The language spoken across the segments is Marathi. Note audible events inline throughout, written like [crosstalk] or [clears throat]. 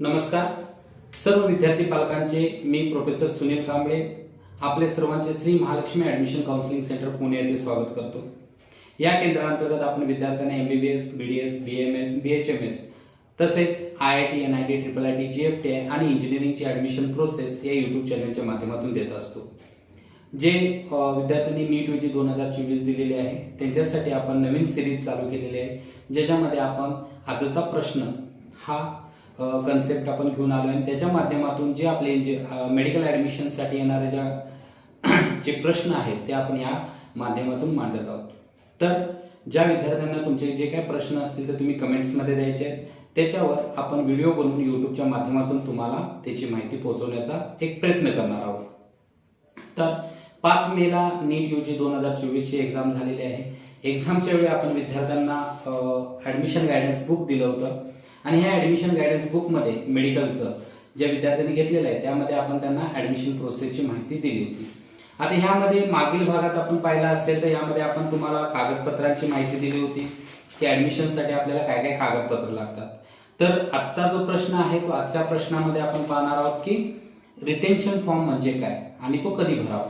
नमस्कार. सर्व विद्यार्थी पालकांचे मी प्रोफेसर सुनील कांबळे. आपले सर्वांचे Shri Mahalakshmi admission counselling centre Pune येथे स्वागत करतो. या केंद्रांतर्गत आपण विद्यार्थ्यांना M B B S B D S B M S B H M S तसेच I I T N I T triple I T G F T I आणि इंजिनिअरिंगची ऍडमिशन प्रोसेस या युट्यूब चॅनलच्या माध्यमातून देत असतो. जे विद्यार्थ्यांनी नीट यूजी दोन हजार चोवीस दिलेले आहे त्यांच्यासाठी आपण नवीन सिरीज चालू केलेली आहे ज्याच्यामध्ये आपण आजचा प्रश्न हा कन्सेप्ट आपण घेऊन आलो आणि त्याच्या माध्यमातून जे आपले जे मेडिकल ॲडमिशनसाठी येणारे ज्या [clears throat] जे प्रश्न आहेत ते आपण या माध्यमातून मांडत आहोत. तर ज्या विद्यार्थ्यांना तुमचे जे काही प्रश्न असतील तर तुम्ही कमेंट्समध्ये द्यायचे आहेत. त्याच्यावर आपण व्हिडिओ बनवून यूट्यूबच्या माध्यमातून तुम्हाला त्याची माहिती पोहोचवण्याचा एक प्रयत्न करणार आहोत. तर पाच मेला नीट यू जी दोन हजार चोवीसची एक्झाम झालेली आहे. एक्झामच्या वेळी आपण विद्यार्थ्यांना ॲडमिशन गायडन्स बुक दिलं होतं. आणि ह्या ॲडमिशन गायडन्स बुकमध्ये मेडिकलचं ज्या विद्यार्थ्यांनी घेतलेलं आहे त्यामध्ये आपण त्यांना ॲडमिशन प्रोसेसची माहिती दिली होती. आता ह्यामध्ये मागील भागात आपण पाहिलं असेल तर यामध्ये आपण तुम्हाला कागदपत्रांची माहिती दिली होती की ॲडमिशनसाठी आपल्याला काय काय कागदपत्र लागतात. तर आजचा जो प्रश्न आहे तो आजच्या प्रश्नामध्ये आपण पाहणार आहोत की रिटेन्शन फॉर्म म्हणजे काय आणि तो कधी भरावा?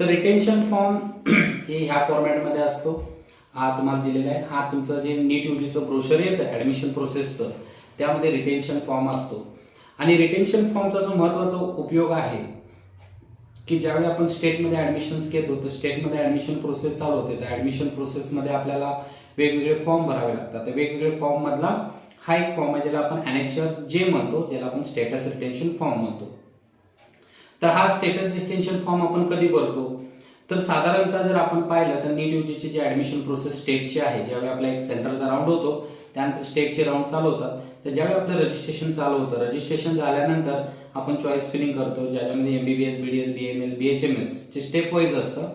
तर रिटेन्शन फॉर्म [clears throat] हे ह्या फॉर्मॅटमध्ये असतो. हा तुम्हाला दिलेला आहे. हा तुमचं जे नीट युजीचं ब्रोशर येतं ऍडमिशन प्रोसेसचं त्यामध्ये रिटेन्शन फॉर्म असतो. आणि रिटेन्शन फॉर्मचा जो महत्त्वाचा उपयोग आहे की ज्यावेळी आपण स्टेटमध्ये ऍडमिशन्स घेतो तर स्टेटमध्ये ऍडमिशन प्रोसेस चालू होते. तर ऍडमिशन प्रोसेसमध्ये आपल्याला वेगवेगळे फॉर्म भरावे लागतात. तर वेगवेगळे फॉर्ममधला हा एक फॉर्म आहे ज्याला आपण अनेक्चर जे म्हणतो ज्याला आपण स्टेटस रिटेन्शन फॉर्म म्हणतो. तर हा स्टेटस रिटेन्शन फॉर्म आपण कधी भरतो? तर साधारणतः जर आपण पाहिलं तर नीट यूजीची जी ऍडमिशन प्रोसेस स्टेटची आहे ज्यावेळी आपला एक सेंट्रलचा राऊंड होतो त्यानंतर स्टेटचे राऊंड चालू होतात. तर ज्यावेळी आपलं रजिस्ट्रेशन चालू होतं रजिस्ट्रेशन झाल्यानंतर आपण चॉईस फिलिंग करतो ज्याच्यामध्ये एमबीबीएस बीडीएस बीएमएस बीएचएमएस चे स्टेप वाईज असतं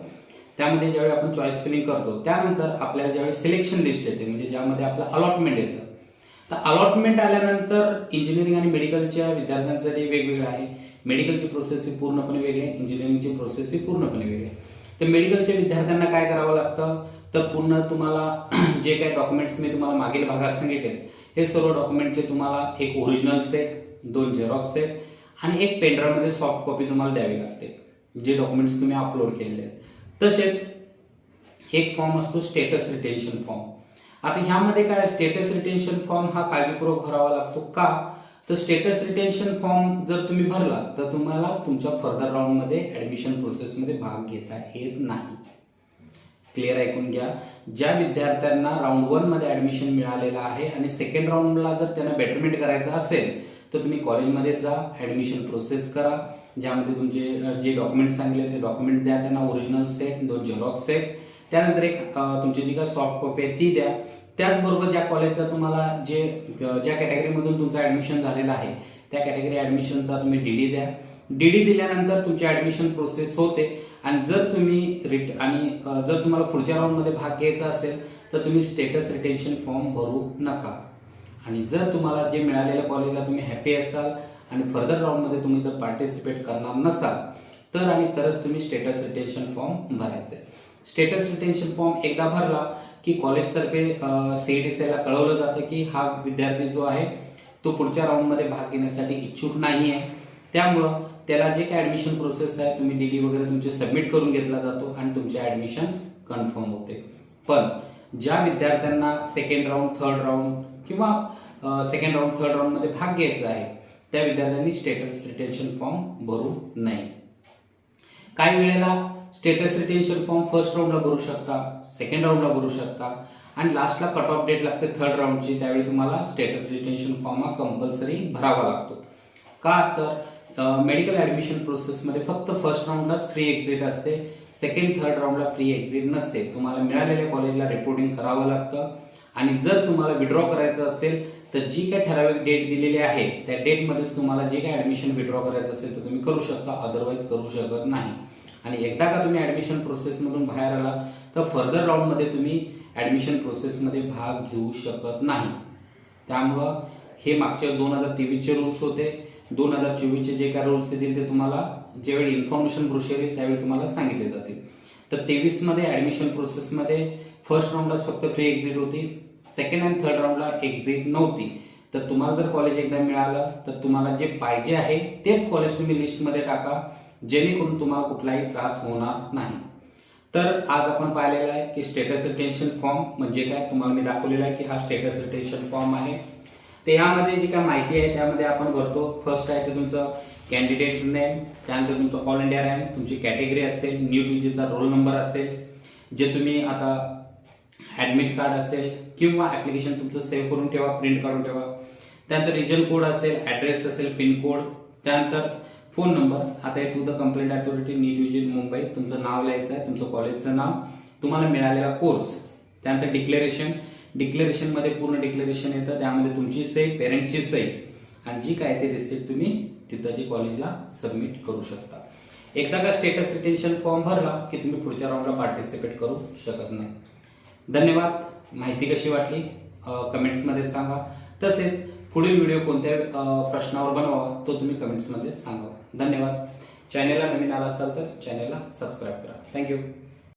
त्यामध्ये ज्यावेळी आपण चॉईस फिलिंग करतो त्यानंतर आपल्याला ज्यावेळी सिलेक्शन लिस्ट येते म्हणजे ज्यामध्ये आपलं अलॉटमेंट येतं. तर अलॉटमेंट आल्यानंतर इंजिनिअरिंग आणि मेडिकलच्या विद्यार्थ्यांसाठी वेगवेगळं आहे. मेडिकलची प्रोसेस ही पूर्णपणे वेगळी आहे इंजिनिअरिंगची प्रोसेस ही पूर्णपणे वेगळी आहे. तर मेडिकलच्या विद्यार्थ्यांना काय करावं लागतं? तर पूर्ण तुम्हाला [clears throat] जे काही डॉक्युमेंट्स मी तुम्हाला मागील भागात सांगितले हे सर्व डॉक्युमेंटचे तुम्हाला एक ओरिजिनल सेट दोन झेरॉक्स सेट आणि एक पेनड्राईव्हमध्ये सॉफ्ट कॉपी तुम्हाला द्यावी लागते जे डॉक्युमेंट्स तुम्ही अपलोड केलेले आहेत. तसेच एक फॉर्म असतो स्टेटस रिटेन्शन फॉर्म आता ह्यामध्ये काय? स्टेटस रिटेन्शन फॉर्म हा काळजीपूर्वक भरावा लागतो का? तर स्टेटस रिटेन्शन फॉर्म जर तुम्ही भरला तर तुम्हाला तुमच्या फर्दर राऊंडमध्ये ऍडमिशन प्रोसेसमध्ये भाग घेता येत नाही. क्लिअर ऐकून घ्या. ज्या विद्यार्थ्यांना राऊंड वनमध्ये ऍडमिशन मिळालेलं आहे आणि सेकंड राऊंडला जर त्यांना बेटरमेंट करायचं असेल तर तुम्ही कॉलेजमध्ये जा ऍडमिशन प्रोसेस करा. ज्यामध्ये तुमचे जे डॉक्युमेंट सांगले ते डॉक्युमेंट द्या. त्यांना ओरिजिनल सेट दोन झेरॉक्स सेट त्यानंतर एक तुमची जी काय सॉफ्ट कॉपी आहे ती द्या. त्याचबरोबर ज्या कॉलेजचा तुम्हाला जे ज्या कॅटेगरीमधून तुमचं ऍडमिशन झालेलं आहे त्या कॅटेगरी ऍडमिशनचा तुम्ही डीडी द्या. डीडी दिल्यानंतर तुमची ऍडमिशन प्रोसेस होते. आणि जर तुम्ही रिट आणि जर तुम्हाला पुढच्या राऊंडमध्ये भाग घ्यायचा असेल तर तुम्ही स्टेटस रिटेन्शन फॉर्म भरू नका. आणि जर तुम्हाला जे मिळालेल्या कॉलेजला तुम्ही हॅपी असाल आणि फर्दर राऊंडमध्ये तुम्ही जर पार्टिसिपेट करणार नसाल तर आणि तरच तुम्ही स्टेटस रिटेन्शन फॉर्म भरायचे स्टेटस रिटेन्शन फॉर्म एकदा भरला की कॉलेजतर्फे सीईटीसीला कळवलं जातं की हा विद्यार्थी जो आहे तो पुढच्या राऊंडमध्ये भाग घेण्यासाठी इच्छुक नाही आहे त्यामुळं त्याला जे काही ऍडमिशन प्रोसेस आहे तुम्ही डी डी वगैरे तुमचे सबमिट करून घेतला जातो आणि तुमचे ऍडमिशन्स कन्फर्म होते. पण ज्या विद्यार्थ्यांना सेकंड राऊंड थर्ड राऊंड किंवा सेकंड राऊंड थर्ड राऊंडमध्ये भाग घ्यायचा आहे त्या विद्यार्थ्यांनी स्टेटस रिटेन्शन फॉर्म भरू नये. काही वेळेला स्टेटस रिटेन्शन फॉर्म फर्स्ट राऊंडला भरू शकता सेकंड राऊंडला भरू शकता. आणि लास्टला कट ऑफ डेट लागते थर्ड राऊंडची त्यावेळी तुम्हाला स्टेटस रिटेन्शन फॉर्म हा कंपल्सरी भरावा लागतो. का तर मेडिकल ॲडमिशन प्रोसेसमध्ये फक्त फर्स्ट राऊंडलाच फ्री एक्झिट असते. सेकंड थर्ड राऊंडला फ्री एक्झिट नसते. तुम्हाला मिळालेल्या कॉलेजला रिपोर्टिंग करावं लागतं. आणि जर तुम्हाला विड्रॉ करायचं असेल तर जी काही ठराविक डेट दिलेली आहे त्या डेटमध्येच तुम्हाला जे काही ॲडमिशन विड्रॉ करायचं असेल तर तुम्ही करू शकता. अदरवाईज करू शकत नाही. आणि एकदा का तुम्ही ॲडमिशन प्रोसेसमधून बाहेर आला तर फर्दर राऊंडमध्ये तुम्ही ॲडमिशन प्रोसेसमध्ये भाग घेऊ शकत नाही. त्यामुळं हे मागच्या दोन हजार तेवीसचे रूल्स होते. दोन हजार चोवीसचे जे काय रूल्स येतील ते तुम्हाला ज्यावेळी इन्फॉर्मेशन ब्रोशर येईल त्यावेळी तुम्हाला सांगितले जातील. तर तेवीसमध्ये ॲडमिशन प्रोसेसमध्ये फर्स्ट राऊंडलाच फक्त फ्री एक्झिट होती. सेकंड अँड थर्ड राऊंडला एक्झिट नव्हती. तर तुम्हाला जर कॉलेज एकदा मिळालं तर तुम्हाला जे पाहिजे आहे तेच कॉलेज तुम्ही लिस्टमध्ये टाका. जेणेकरून तुम्हाला कुठलाही त्रास होणार नाही. तर आज आपण पाहिलेलं आहे की स्टेटस रिटेन्शन फॉर्म म्हणजे काय? तुम्हाला मी दाखवलेला आहे की हा स्टेटस रिटेन्शन फॉर्म आहे. तर ह्यामध्ये जी काय माहिती आहे त्यामध्ये आपण भरतो. फर्स्ट आहे ते तुमचं कॅन्डिडेट नेम त्यानंतर तुमचं ऑल इंडिया रँक तुमची कॅटेगरी असेल न्यू टीजीचा रोल नंबर असेल जे तुम्ही आता ॲडमिट कार्ड असेल किंवा ॲप्लिकेशन तुमचं सेव्ह करून ठेवा प्रिंट काढून ठेवा. त्यानंतर रिजन कोड असेल ॲड्रेस असेल पिनकोड त्यानंतर फोन नंबर. आता to the competent authority NEET visit Mumbai. तुमचं नाव लिहायचं आहे तुमचं कॉलेजचं नाव. तुम्हाला मिळालेला कोर्स त्यानंतर डिक्लेरेशन डिक्लेरेशनमध्ये पूर्ण डिक्लेरेशन येतं. त्यामध्ये तुमची सही पेरेंट्सची सही आणि जी काय ते रिसिप्ट तुम्ही तिथं ती कॉलेजला सबमिट करू शकता. एकदा का स्टेटस रिटेन्शन फॉर्म भरला की तुम्ही पुढच्या राऊंडला पार्टिसिपेट करू शकत नाही. धन्यवाद. माहिती कशी वाटली? कमेंट्समध्ये सांगा. तसेच पुढील व्हिडिओ कोणत्या प्रश्नावर बनवावा तो तुम्ही कमेंट्समध्ये सांगा. धन्यवाद. चॅनेलला नवीन आला असाल तर चॅनेलला सबस्क्राईब करा. थँक्यू